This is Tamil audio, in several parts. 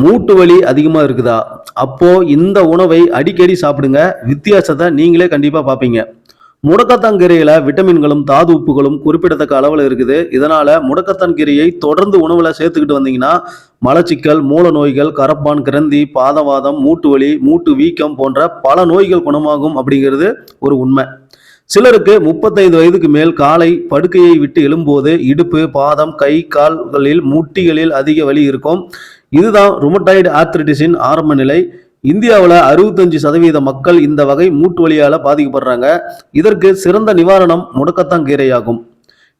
மூட்டு வலி அதிகமாக இருக்குதா? அப்போ இந்த உணவை அடிக்கடி சாப்பிடுங்க. வித்தியாசத்தை நீங்களே கண்டிப்பாக பார்ப்பீங்க. முடக்கத்தான்கீரையில விட்டமின்களும் தாது உப்புகளும் குறிப்பிடத்தக்க அளவில் இருக்குது. இதனால முடக்கத்தான் கீரையை தொடர்ந்து உணவுல சேர்த்துக்கிட்டு வந்தீங்கன்னா மலச்சிக்கல் மூல நோய்கள் கரப்பான் கிரந்தி பாதவாதம் மூட்டு வலி மூட்டு வீக்கம் போன்ற பல நோய்கள் குணமாகும் அப்படிங்கிறது ஒரு உண்மை. சிலருக்கு முப்பத்தைந்து வயதுக்கு மேல் காலை படுக்கையை விட்டு எழும்போது இடுப்பு பாதம் கை கால்களில் முட்டிகளில் அதிக வலி இருக்கும். இதுதான் ருமட்டாய்டு ஆர்த்ரிட்டிஸின் ஆரம்ப நிலை. இந்தியாவில் அறுபத்தஞ்சு சதவீத மக்கள் இந்த வகை மூட்டு வலியால் பாதிக்கப்படுறாங்க. இதற்கு சிறந்த நிவாரணம் முடக்கத்தான் கீரையாகும்.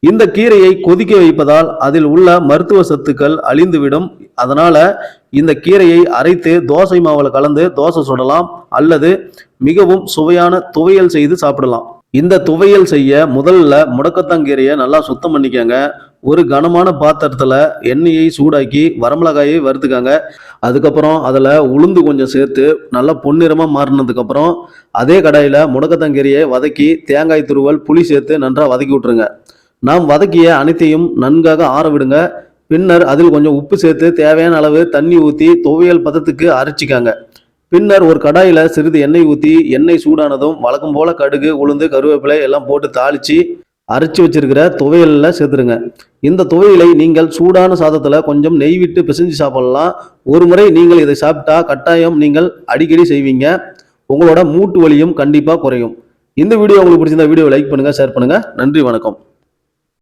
இந்த கீரையை கொதிக்க வைப்பதால் அதில் உள்ள மருத்துவ சத்துக்கள் அழிந்துவிடும். அதனால இந்த கீரையை அரைத்து தோசை மாவில் கலந்து தோசை சுடலாம். அல்லது மிகவும் சுவையான துவையல் செய்து சாப்பிடலாம். இந்த துவையல் செய்ய முதல்ல முடக்கத்தாங்கீரையை நல்லா சுத்தம் பண்ணிக்கங்க. ஒரு கனமான பாத்திரத்தில் எண்ணெயை சூடாக்கி வரமிளகாயை வறுத்துக்காங்க. அதுக்கப்புறம் அதில் உளுந்து கொஞ்சம் சேர்த்து நல்லா பொன்னிறமாக மாறினதுக்கப்புறம் அதே கடாயில் முடக்கத்தங்கீரியை வதக்கி தேங்காய் துருவல் புளி சேர்த்து நன்றாக வதக்கி விட்டுருங்க. நாம் வதக்கிய அனைத்தையும் நன்காக ஆற விடுங்க. பின்னர் அதில் கொஞ்சம் உப்பு சேர்த்து தேவையான அளவு தண்ணி ஊற்றி துவையல் பதத்துக்கு அரைச்சிக்காங்க. பின்னர் ஒரு கடாயில் சிறிது எண்ணெய் ஊற்றி எண்ணெய் சூடானதும் வழக்கம் போல் கடுகு உளுந்து கருவேப்பிலை எல்லாம் போட்டு தாளித்து அரைச்சி வச்சிருக்கிற துவையலில் சேர்த்துருங்க. இந்த துவையலை நீங்கள் சூடான சாதத்தில் கொஞ்சம் நெய் விட்டு பிசைஞ்சு சாப்பிடலாம். ஒரு முறை நீங்கள் இதை சாப்பிட்டா கட்டாயம் நீங்கள் அடிக்கடி செய்வீங்க. உங்களோட மூட்டு வலியும் கண்டிப்பாக குறையும். இந்த வீடியோ உங்களுக்கு பிடிச்சிருந்தா வீடியோ லைக் பண்ணுங்கள் ஷேர் பண்ணுங்கள் நன்றி வணக்கம்.